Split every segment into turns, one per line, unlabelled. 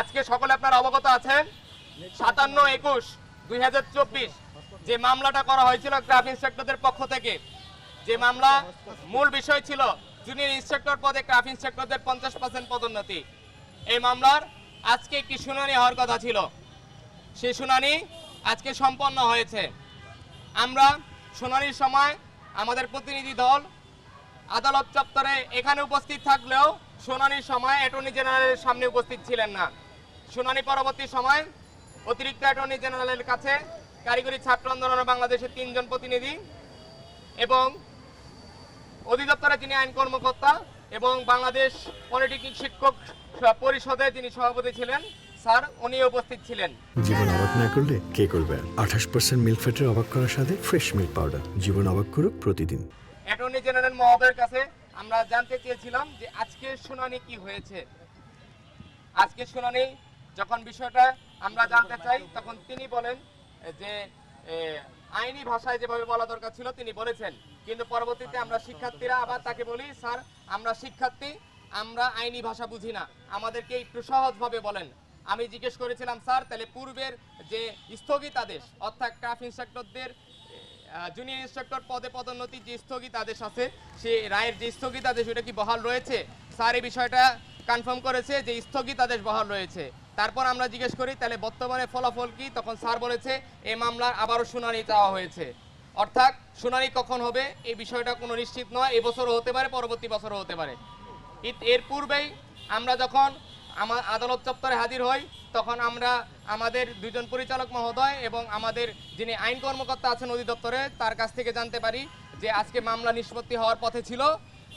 আজকে সকলে আপনারা অবগত আছেন? সাতান্ন একুশ দুই যে মামলাটা করা হয়েছিল ক্রাফ ইন্সপেক্টরদের পক্ষ থেকে, যে মামলা মূল বিষয় ছিল জুনিয়র ইন্সপেক্টর পদে ক্রাফ ইন্সপেক্টরদের পঞ্চাশ পার্সেন্ট পদোন্নতি। এই মামলার আজকে একটি শুনানি হওয়ার কথা ছিল। সেই শুনানি আজকে সম্পন্ন হয়েছে। আমরা শুনানির সময় আমাদের প্রতিনিধি দল, আদালত চত্বরে এখানে উপস্থিত থাকলেও শুনানির সময় অ্যাটর্নি জেনারেলের সামনে উপস্থিত ছিলেন না। শুনানি পরবর্তী সময় অতিরিক্ত অ্যাটর্নি জেনারেলের কাছে কারিগরি ছাত্র আন্দোলন বাংলাদেশের তিনজন প্রতিনিধি এবং অধিদপ্তরে যিনি আইন কর্মকর্তা এবং বাংলাদেশ পলিটেকনিক শিক্ষক পরিষদে যিনি সভাপতি ছিলেন স্যার উনি উপস্থিত ছিলেন।
জীবন অবাক না করলে কে করবে? আঠাশ পার্সেন্ট মিল্ক ফ্যাটের অবাক করার সাথে ফ্রেশ মিল্ক পাউডার জীবন অবাক করুক প্রতিদিন।
অ্যাটর্নি জেনারেল মহোদয়ের কাছে আমরা জানতে চেয়েছিলাম যে আজকের শুনানি কি হয়েছে। আজকের শুনানি যখন বিষয়টা আমরা জানতে চাই, তখন তিনি বলেন যে আইনি ভাষায় যেভাবে বলা দরকার ছিল, তিনি বলেছেন। কিন্তু পরবর্তীতে আমরা শিক্ষার্থীরা আবার তাকে বলি, স্যার, আমরা শিক্ষার্থী, আমরা আইনি ভাষা বুঝি না। আমাদেরকে একটু সহজভাবে বলেন। আমি জিজ্ঞেস করেছিলাম, স্যার, তাহলে পূর্বের যে স্থগিতাদেশ, অর্থাৎ ক্রাফ ইন্সট্রাক্টরদের জুনিয়র ইন্সট্রাক্টর পদে পদোন্নতি যে স্থগিতাদেশ আছে সেই রায়ের যে স্থগিতাদেশ, ওটা কি বহাল রয়েছে? স্যার, এই বিষয়টা কনফার্ম করেছে যে স্থগিতাদেশ বহাল রয়েছে। তারপর আমরা জিজ্ঞেস করি, তাহলে বর্তমানে ফলাফল কি? তখন স্যার বলেছে এই মামলার আবারও শুনানি চাওয়া হয়েছে। অর্থাৎ শুনানি কখন হবে এই বিষয়টা কোনো নিশ্চিত নয় এবছরও হতে পারে, পরবর্তী বছরও হতে পারে। এর পূর্বেই আমরা যখন আমার আদালত চত্বরে হাজির হই, তখন আমরা আমাদের দুজন পরিচালক মহোদয় এবং আমাদের যিনি আইন কর্মকর্তা আছেন অধিদপ্তরে, তার কাছ থেকে জানতে পারি যে আজকে মামলা নিষ্পত্তি হওয়ার পথে ছিল।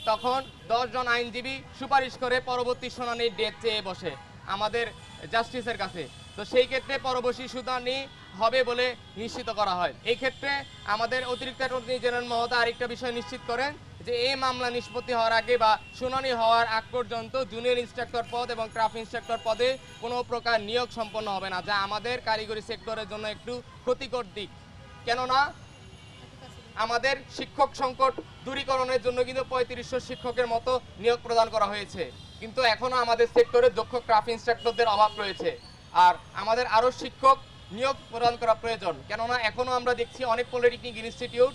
তখন দশজন আইনজীবী সুপারিশ করে পরবর্তী শুনানির ডেট চেয়ে বসে। আমাদের জাস্টিসের কাছে। তো সেই ক্ষেত্রে পরবর্তী শুনানি হবে বলে নিশ্চিত করা হয়। এই ক্ষেত্রে আমাদের অতিরিক্ত অ্যাটর্নি জেনারেল মহোদয় আরেকটা বিষয় নিশ্চিত করেন যে, এই মামলা নিষ্পত্তি হওয়ার আগে বা শুনানি হওয়ার আগ পর্যন্ত জুনিয়র ইন্সট্রাক্টর পদ এবং ক্রাফট ইন্সট্রাক্টর পদে কোনো প্রকার নিয়োগ সম্পন্ন হবে না, যা আমাদের কারিগরি সেক্টরের জন্য একটু ক্ষতিকর দিক। কেননা আমাদের শিক্ষক সংকট দূরীকরণের জন্য কিন্তু পঁয়ত্রিশশো শিক্ষকের মতো নিয়োগ প্রদান করা হয়েছে। কিন্তু এখনও আমাদের সেক্টরে দক্ষ ক্রাফট ইনস্ট্রাক্টরদের অভাব রয়েছে। আর আমাদের আরও শিক্ষক নিয়োগ প্রদান করা প্রয়োজন। কেননা এখনও আমরা দেখছি অনেক পলিটেকনিক ইনস্টিটিউট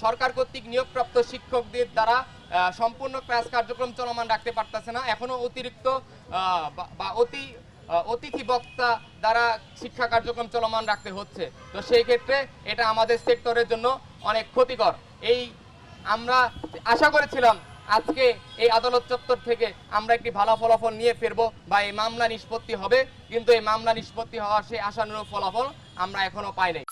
সরকার কর্তৃক নিয়োগপ্রাপ্ত শিক্ষকদের দ্বারা সম্পূর্ণ ক্লাস কার্যক্রম চলমান রাখতে পারতেছে না। এখনও অতিরিক্ত বা- অতি অতিথি বক্তা দ্বারা শিক্ষা কার্যক্রম চলমান রাখতে হচ্ছে। তো সেই ক্ষেত্রে এটা আমাদের সেক্টরের জন্য অনেক ক্ষতিকর। এই আমরা আশা করেছিলাম আজকে এই আদালত চত্বর থেকে আমরা একটি ভালো ফলাফল নিয়ে ফিরবো বা এই মামলা নিষ্পত্তি হবে, কিন্তু এই মামলা নিষ্পত্তি হওয়ার সেই আশানুরূপ ফলাফল আমরা এখনও পাই নাই